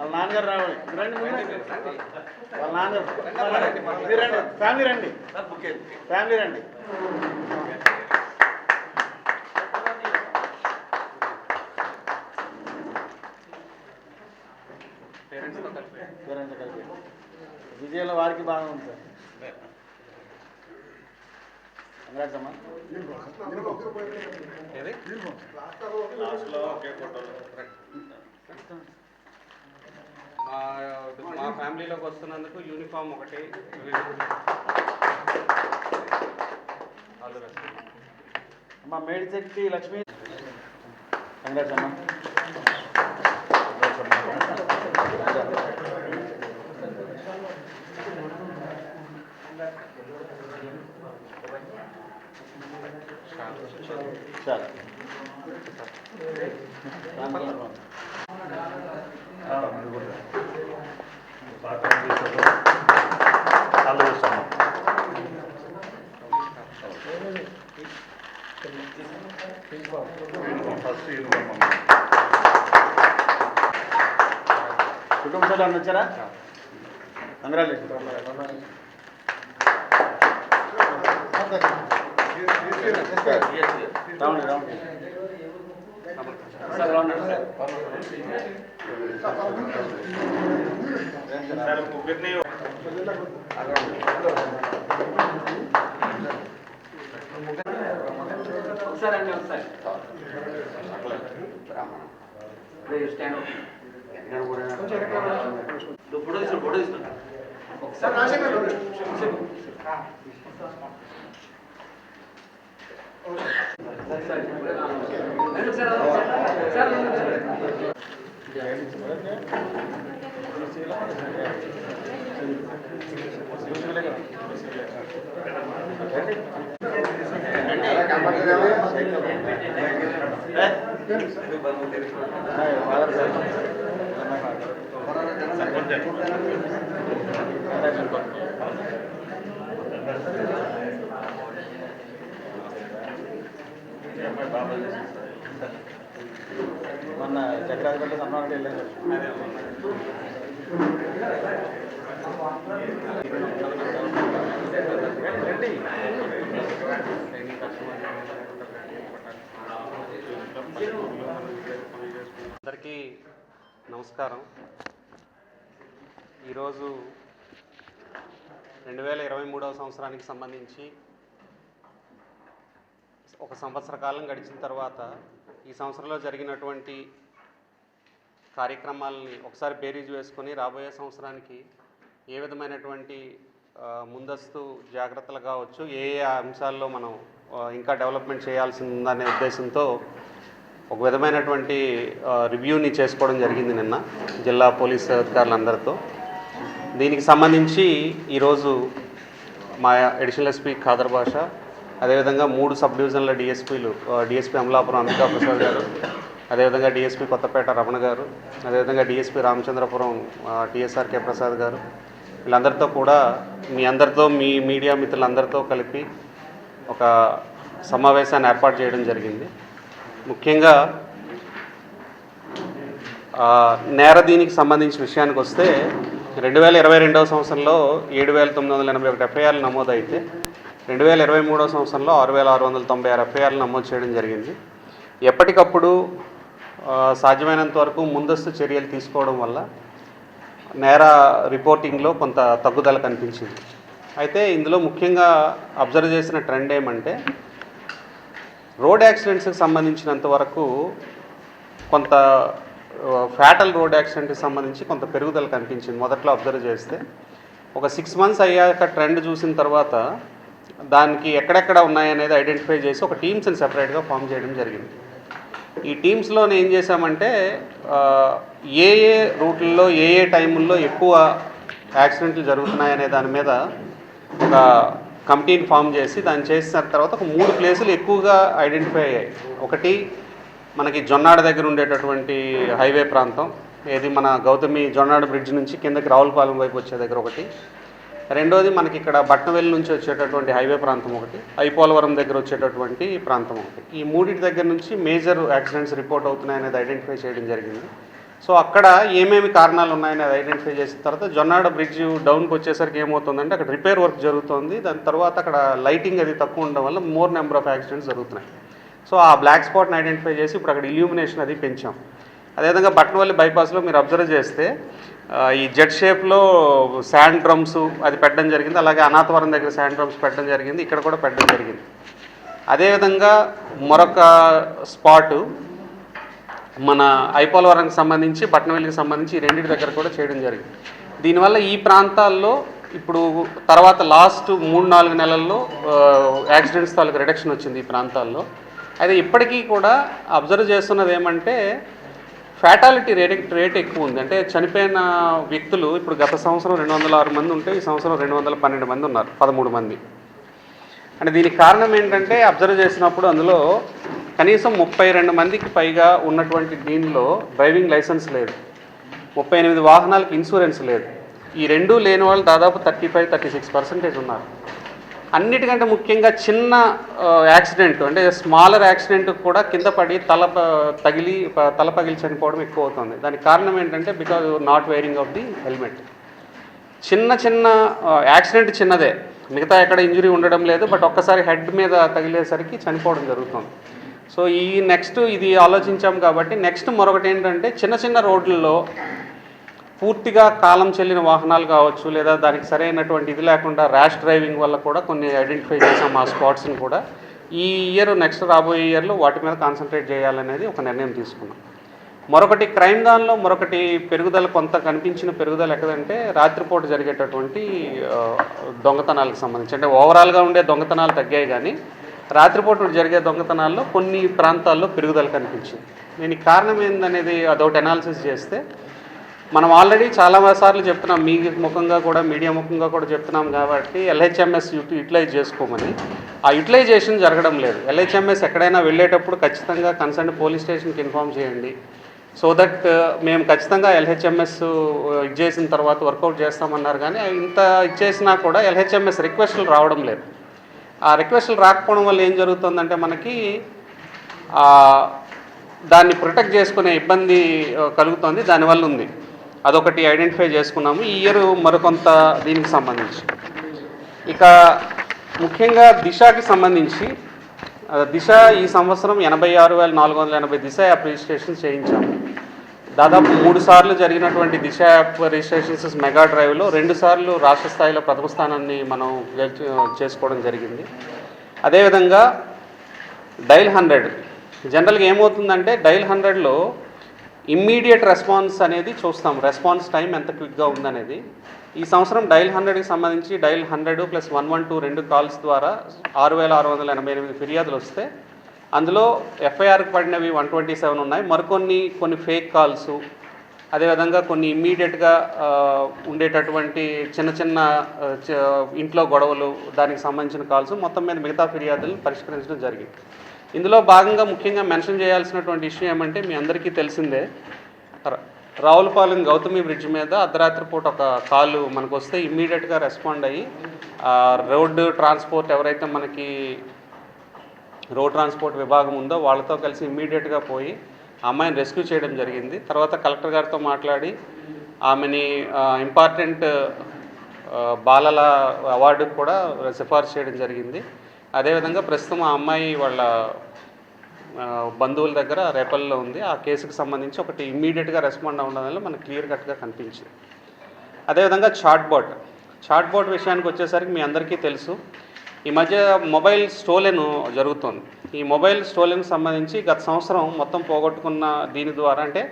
వాళ్ళ నాన్నగారు రావాలి. రండి. వాళ్ళ నాన్నగారు. మీరు రండి ఫ్యామిలీ రండి. ఫ్యామిలీ రండి. పేరెంట్స్ కలిపి విజయంలో వారికి బాగా ఉంది సార్. కంగ్రాట్స్ అమ్మా. మా ఫ్యామిలీలోకి వస్తున్నందుకు యూనిఫామ్ ఒకటి. అమ్మ మేడిశెట్టి లక్ష్మి. కంగ్రాట్స్ అమ్మా చాలు. కుటుంబ సభ్యులు వచ్చారా? కంగ్రాచులేషన్ రావండి రావండి సార్ రావండి సార్. ముగ్గురిని ఒకసారి అండి ఒకసారి Gracias. మొన్న చక్రాధిపతి సన్మానం వెళ్ళాను రండి అందరికీ నమస్కారం. ఈరోజు రెండు వేల ఇరవై మూడవ సంవత్సరానికి సంబంధించి ఒక సంవత్సర కాలం గడిచిన తర్వాత ఈ సంవత్సరంలో జరిగినటువంటి కార్యక్రమాలని ఒకసారి బేరీజ్ వేసుకొని రాబోయే సంవత్సరానికి ఏ విధమైనటువంటి ముందస్తు జాగ్రత్తలు కావచ్చు ఏ ఏ అంశాల్లో మనం ఇంకా డెవలప్మెంట్ చేయాల్సి ఉందనే ఉద్దేశంతో ఒక విధమైనటువంటి రివ్యూని చేసుకోవడం జరిగింది నిన్న జిల్లా పోలీస్ అధికారులందరితో. దీనికి సంబంధించి ఈరోజు మా అడిషనల్ ఎస్పీ ఖాదర్ భాష అదేవిధంగా మూడు సబ్ డివిజన్ల డిఎస్పీలు డిఎస్పీ అమలాపురం అంబికా ప్రసాద్ గారు అదేవిధంగా డిఎస్పీ కొత్తపేట రమణ గారు అదేవిధంగా డిఎస్పీ రామచంద్రపురం టిఎస్ఆర్కే ప్రసాద్ గారు. వీళ్ళందరితో కూడా మీ అందరితో మీ మీడియా మిత్రులందరితో కలిపి ఒక సమావేశాన్ని ఏర్పాటు చేయడం జరిగింది. ముఖ్యంగా నేర దీనికి సంబంధించిన విషయానికి వస్తే రెండు వేల ఇరవై రెండవ సంవత్సరంలో ఏడు వేల తొమ్మిది వందల ఎనభై ఒకటి ఎఫ్ఐఆర్లు నమోదైతే రెండు వేల ఇరవై మూడవ సంవత్సరంలో ఆరు వేల ఆరు వందల తొంభై ఆరు ఎఫ్ఐఆర్లు నమోదు చేయడం జరిగింది. ఎప్పటికప్పుడు సాధ్యమైనంత వరకు ముందస్తు చర్యలు తీసుకోవడం వల్ల నేర రిపోర్టింగ్లో కొంత తగ్గుదల కనిపించింది. అయితే ఇందులో ముఖ్యంగా అబ్జర్వ్ చేసిన ట్రెండ్ ఏమంటే రోడ్ యాక్సిడెంట్స్కి సంబంధించినంత వరకు కొంత ఫ్యాటల్ రోడ్ యాక్సిడెంట్కి సంబంధించి కొంత పెరుగుదల కనిపించింది. మొదట్లో అబ్జర్వ్ చేస్తే ఒక సిక్స్ మంత్స్ అయ్యాక ట్రెండ్ చూసిన తర్వాత దానికి ఎక్కడెక్కడ ఉన్నాయనేది ఐడెంటిఫై చేసి ఒక టీమ్స్ని సెపరేట్గా ఫామ్ చేయడం జరిగింది. ఈ టీమ్స్లో ఏం చేశామంటే ఏ ఏ రూట్లలో ఏ ఏ టైముల్లో ఎక్కువ యాక్సిడెంట్లు జరుగుతున్నాయనే దాని మీద ఒక కమిటీని ఫామ్ చేసి దాన్ని చేసిన తర్వాత ఒక మూడు ప్లేసులు ఎక్కువగా ఐడెంటిఫై అయ్యాయి. ఒకటి మనకి జొన్నాడ దగ్గర ఉండేటటువంటి హైవే ప్రాంతం. ఏది మన గౌతమి జొన్నాడ బ్రిడ్జ్ నుంచి కిందకి రావులపాలెం వైపు వచ్చే దగ్గర ఒకటి. రెండోది మనకి ఇక్కడ బట్నవెల్లి నుంచి వచ్చేటటువంటి హైవే ప్రాంతం ఒకటి ఐపోలవరం దగ్గర వచ్చేటటువంటి ప్రాంతం ఒకటి. ఈ మూడింటి దగ్గర నుంచి మేజర్ యాక్సిడెంట్స్ రిపోర్ట్ అవుతున్నాయనేది ఐడెంటిఫై చేయడం జరిగింది. సో అక్కడ ఏమేమి కారణాలు ఉన్నాయనేది ఐడెంటిఫై చేసిన తర్వాత జొన్నాడ బ్రిడ్జ్ డౌన్కి వచ్చేసరికి ఏమవుతుందంటే అక్కడ రిపేర్ వర్క్ జరుగుతుంది. దాని తర్వాత అక్కడ లైటింగ్ అది తక్కువ ఉండడం వల్ల మోర్ నెంబర్ ఆఫ్ యాక్సిడెంట్స్ జరుగుతున్నాయి. సో ఆ బ్లాక్ స్పాట్ని ఐడెంటిఫై చేసి ఇప్పుడు అక్కడ ఇల్యూమినేషన్ అది పెంచాం. అదేవిధంగా బట్నవల్లి బైపాస్లో మీరు అబ్జర్వ్ చేస్తే ఈ జెడ్ షేప్లో శాండ్ డ్రమ్స్ అది పెట్టడం జరిగింది. అలాగే అనాథవరం దగ్గర శాండ్ డ్రమ్స్ పెట్టడం జరిగింది. ఇక్కడ కూడా పెట్టడం జరిగింది. అదేవిధంగా మరొక స్పాటు మన ఐపోలవరంకి సంబంధించి పట్నవెల్లికి సంబంధించి ఈ రెండింటి దగ్గర కూడా చేయడం జరిగింది. దీనివల్ల ఈ ప్రాంతాల్లో ఇప్పుడు తర్వాత లాస్ట్ మూడు నాలుగు నెలల్లో యాక్సిడెంట్స్ తాలూకు రిడక్షన్ వచ్చింది ఈ ప్రాంతాల్లో. అయితే ఇప్పటికీ కూడా అబ్జర్వ్ చేస్తున్నది ఏమంటే ఫ్యాటాలిటీ రేట్ రేట్ ఎక్కువ ఉంది. అంటే చనిపోయిన వ్యక్తులు ఇప్పుడు గత సంవత్సరం రెండు వందల ఆరు మంది ఉంటే ఈ సంవత్సరం రెండు వందల పన్నెండు మంది ఉన్నారు పదమూడు మంది. అంటే దీనికి కారణం ఏంటంటే అబ్జర్వ్ చేసినప్పుడు అందులో కనీసం ముప్పై రెండు మందికి పైగా ఉన్నటువంటి దీనిలో డ్రైవింగ్ లైసెన్స్ లేదు. ముప్పై ఎనిమిది వాహనాలకు ఇన్సూరెన్స్ లేదు. ఈ రెండు లేని వాళ్ళు దాదాపు thirty five thirty six percentage ఉన్నారు. అన్నిటికంటే ముఖ్యంగా చిన్న యాక్సిడెంట్ అంటే స్మాలర్ యాక్సిడెంట్ కూడా కింద పడి తల తగిలి ప- తల పగిలి చనిపోవడం ఎక్కువ అవుతుంది దానికి కారణం ఏంటంటే because not wearing of the helmet చిన్న చిన్న యాక్సిడెంట్ చిన్నదే. మిగతా ఎక్కడ ఇంజురీ ఉండడం లేదు బట్ ఒక్కసారి హెడ్ మీద తగిలేసరికి చనిపోవడం జరుగుతుంది. సో ఈ నెక్స్ట్ ఇది ఆలోచించాం కాబట్టి నెక్స్ట్ మరొకటి ఏంటంటే చిన్న చిన్న రోడ్లలో పూర్తిగా కాలం చెల్లిన వాహనాలు కావచ్చు లేదా దానికి సరైనటువంటి ఇది లేకుండా ర్యాష్ డ్రైవింగ్ వల్ల కూడా కొన్ని ఐడెంటిఫై చేసాం ఆ స్పాట్స్ని కూడా. ఈ ఇయర్ నెక్స్ట్ రాబోయే ఇయర్లో వాటి మీద కాన్సన్ట్రేట్ చేయాలనేది ఒక నిర్ణయం తీసుకున్నాం. మరొకటి క్రైమ్ దానిలో మరొకటి పెరుగుదల కొంత కనిపించిన పెరుగుదల ఎక్కడంటే రాత్రిపూట జరిగేటటువంటి దొంగతనాలకు సంబంధించి. అంటే ఓవరాల్గా ఉండే దొంగతనాలు తగ్గాయి కానీ రాత్రిపూట జరిగే దొంగతనాల్లో కొన్ని ప్రాంతాల్లో పెరుగుదల కనిపించింది. దీనికి కారణం ఏందనేది అదొకటి అనాలిసిస్ చేస్తే మనం ఆల్రెడీ చాలా సార్లు చెప్తున్నాం మీ ముఖంగా కూడా మీడియా ముఖంగా కూడా చెప్తున్నాం కాబట్టి ఎల్హెచ్ఎంఎస్ యూటిలైజ్ చేసుకోమని. ఆ యూటిలైజేషన్ జరగడం లేదు. ఎల్హెచ్ఎంఎస్ ఎక్కడైనా వెళ్ళేటప్పుడు ఖచ్చితంగా కన్సర్న్ పోలీస్ స్టేషన్కి ఇన్ఫామ్ చేయండి. సో దట్ uh, మేము ఖచ్చితంగా ఎల్హెచ్ఎంఎస్ uh, ఇది చేసిన తర్వాత వర్కౌట్ చేస్తామన్నారు కానీ ఇంత ఇచ్చేసినా కూడా ఎల్హెచ్ఎంఎస్ రిక్వెస్ట్లు రావడం లేదు. ఆ రిక్వెస్ట్లు రాకపోవడం వల్ల ఏం జరుగుతుందంటే మనకి దాన్ని ప్రొటెక్ట్ చేసుకునే ఇబ్బంది uh, కలుగుతుంది దానివల్ల ఉంది. అదొకటి ఐడెంటిఫై చేసుకున్నాము. ఈ ఇయర్ మరికొంత దీనికి సంబంధించి. ఇక ముఖ్యంగా దిశకి సంబంధించి దిశ ఈ సంవత్సరం ఎనభై ఆరు వేల నాలుగు వందల ఎనభై దిశ యాప్ రిజిస్ట్రేషన్ చేయించాము. దాదాపు మూడు సార్లు జరిగినటువంటి దిశ యాప్ రిజిస్ట్రేషన్స్ మెగా డ్రైవ్లో రెండు సార్లు రాష్ట్ర స్థాయిలో ప్రథమ స్థానాన్ని మనం గెలిచి చేసుకోవడం జరిగింది. అదేవిధంగా డైల్ హండ్రెడ్. జనరల్గా ఏమవుతుందంటే డైల్ హండ్రెడ్లో ఇమ్మీడియట్ రెస్పాన్స్ అనేది చూస్తాం. రెస్పాన్స్ టైం ఎంత క్విక్గా ఉందనేది. ఈ సంవత్సరం డైల్ హండ్రెడ్కి సంబంధించి dial hundred plus one one two రెండు కాల్స్ ద్వారా ఆరు వేల ఆరు వందల ఎనభై ఎనిమిది ఫిర్యాదులు వస్తే అందులో ఎఫ్ఐఆర్కి పడినవి వన్ ట్వంటీ సెవెన్ ఉన్నాయి. మరికొన్ని కొన్ని ఫేక్ కాల్స్ అదేవిధంగా కొన్ని ఇమ్మీడియట్గా ఉండేటటువంటి చిన్న చిన్న ఇంట్లో గొడవలు దానికి సంబంధించిన కాల్స్ మొత్తం మీద మిగతా ఫిర్యాదులు పరిష్కరించడం జరిగింది. ఇందులో భాగంగా ముఖ్యంగా మెన్షన్ చేయాల్సినటువంటి ఇష్యూ ఏమంటే మీ అందరికీ తెలిసిందే రావులపాలెం గౌతమి బ్రిడ్జ్ మీద అర్ధరాత్రి పూట ఒక కాలు మనకు వస్తే ఇమ్మీడియట్గా రెస్పాండ్ అయ్యి రోడ్డు ట్రాన్స్పోర్ట్ ఎవరైతే మనకి రోడ్ ట్రాన్స్పోర్ట్ విభాగం ఉందో వాళ్ళతో కలిసి ఇమ్మీడియట్గా పోయి అమ్మాయిని రెస్క్యూ చేయడం జరిగింది. తర్వాత కలెక్టర్ గారితో మాట్లాడి ఆమెని ఇంపార్టెంట్ బాలల అవార్డుకు కూడా సిఫార్సు చేయడం జరిగింది. అదేవిధంగా ప్రస్తుతం ఆ అమ్మాయి వాళ్ళ బంధువుల దగ్గర రేపల్లో ఉంది. ఆ కేసుకు సంబంధించి ఒకటి ఇమ్మీడియట్గా రెస్పాండ్ అవ్వడం వల్ల మనకు క్లియర్ కట్గా కనిపించింది. అదేవిధంగా చాట్ బోర్డ్ విషయానికి వచ్చేసరికి మీ అందరికీ తెలుసు. ఈ మధ్య మొబైల్ స్టోలెన్ జరుగుతుంది. ఈ మొబైల్ స్టోలెన్కి సంబంధించి గత సంవత్సరం మొత్తం పోగొట్టుకున్న దీని ద్వారా అంటే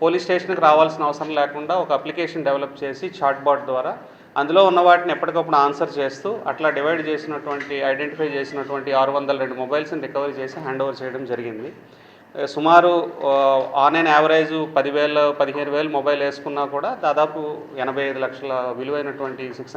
పోలీస్ స్టేషన్కి రావాల్సిన అవసరం లేకుండా ఒక అప్లికేషన్ డెవలప్ చేసి చాట్బాట్ ద్వారా అందులో ఉన్న వాటిని ఎప్పటికప్పుడు ఆన్సర్ చేస్తూ అట్లా డివైడ్ చేసినటువంటి ఐడెంటిఫై చేసినటువంటి ఆరు వందల రెండు మొబైల్స్ని రికవరీ చేసి హ్యాండ్ ఓవర్ చేయడం జరిగింది. సుమారు ఆన్ అండ్ యావరేజ్ పదివేల పదిహేను వేలు మొబైల్ వేసుకున్నా కూడా దాదాపు ఎనభై ఐదు లక్షల విలువైనటువంటి six